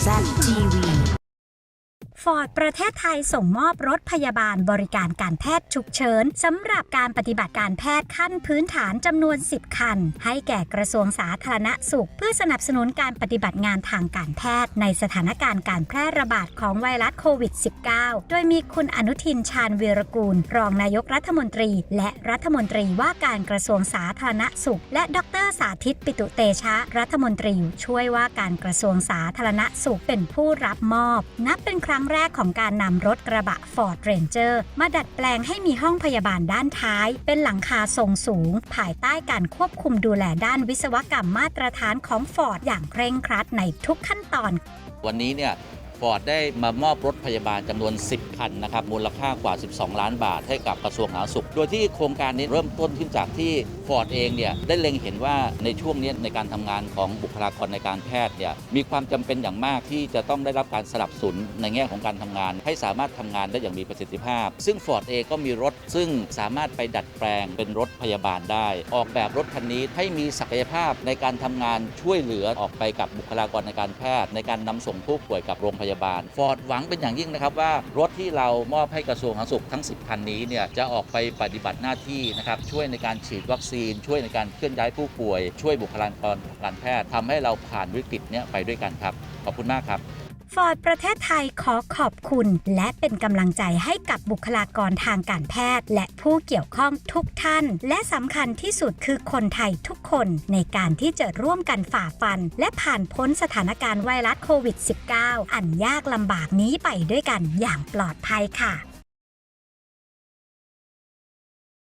Zach TV. ฟอร์ดประเทศไทยส่งมอบรถพยาบาลบริการการแพทย์ฉุกเฉินสำหรับการปฏิบัติการแพทย์ขั้นพื้นฐานจำนวน 10 คัน ให้แก่กระทรวงสาธารณสุข เพื่อสนับสนุนการปฏิบัติงานทางการแพทย์ ในสถานการณ์การแพร่ระบาดของไวรัสโควิด -19 โดยมีคุณอนุทินชาญวีรกูล รองนายกรัฐมนตรี และรัฐมนตรีว่าการกระทรวงสาธารณสุข และดรสาธิตปิตุเตชะ รัฐมนตรีช่วยว่าการกระทรวงสาธารณสุขเป็นผู้รับมอบ นับเป็นครั้งแรกของการนำรถกระบะ Ford Ranger มาดัดแปลงให้มีห้องพยาบาลด้านท้าย เป็นหลังคาทรงสูง ภายใต้การควบคุมดูแลด้านวิศวกรรมมาตรฐานของ Ford อย่างเคร่งครัดในทุกขั้นตอน วันนี้เนี่ย ฟอร์ดได้มามอบรถพยาบาลจำนวน 10 คันนะครับมูลค่ากว่า 12 ล้านบาทให้กับกระทรวงสาธารณสุข โดยที่โครงการนี้เริ่มต้นขึ้นจากที่ฟอร์ดเองเนี่ยได้เล็งเห็นว่าในช่วงนี้ในการทำงานของบุคลากรในการแพทย์เนี่ยมีความจำเป็นอย่างมากที่จะต้องได้รับการสนับสนุนในแง่ของการทำงาน ให้สามารถทำงานได้อย่างมีประสิทธิภาพ ซึ่งฟอร์ดเองก็มีรถซึ่งสามารถไปดัดแปลงเป็นรถพยาบาลได้ ออกแบบรถคันนี้ให้มีศักยภาพในการทำงานช่วยเหลือออกไปกับบุคลากรในการแพทย์ ในการนำส่งผู้ป่วยกับโรงพยาบาลฟอร์ดหวังเป็นอย่างยิ่งนะครับว่ารถที่เรามอบให้กระทรวงสาธารณสุขทั้ง 10 คันนี้เนี่ยจะออกไปปฏิบัติหน้าที่นะครับช่วยในการฉีดวัคซีน ช่วยในการเคลื่อนย้ายผู้ป่วย ช่วยบุคลากรทางการแพทย์ทำให้เราผ่านวิกฤตเนี้ยไปด้วยกันครับ ขอบคุณมากครับ ฟอร์ดประเทศไทยขอขอบคุณ และเป็นกำลังใจให้กับบุคลากรทางการแพทย์ และผู้เกี่ยวข้องทุกท่าน และสำคัญที่สุดคือคนไทยทุกคนในการที่จะร่วมกันฝ่าฟัน และผ่านพ้นสถานการณ์ไวรัสโควิด -19 อันยากลำบากนี้ไปด้วยกันอย่างปลอดภัยค่ะ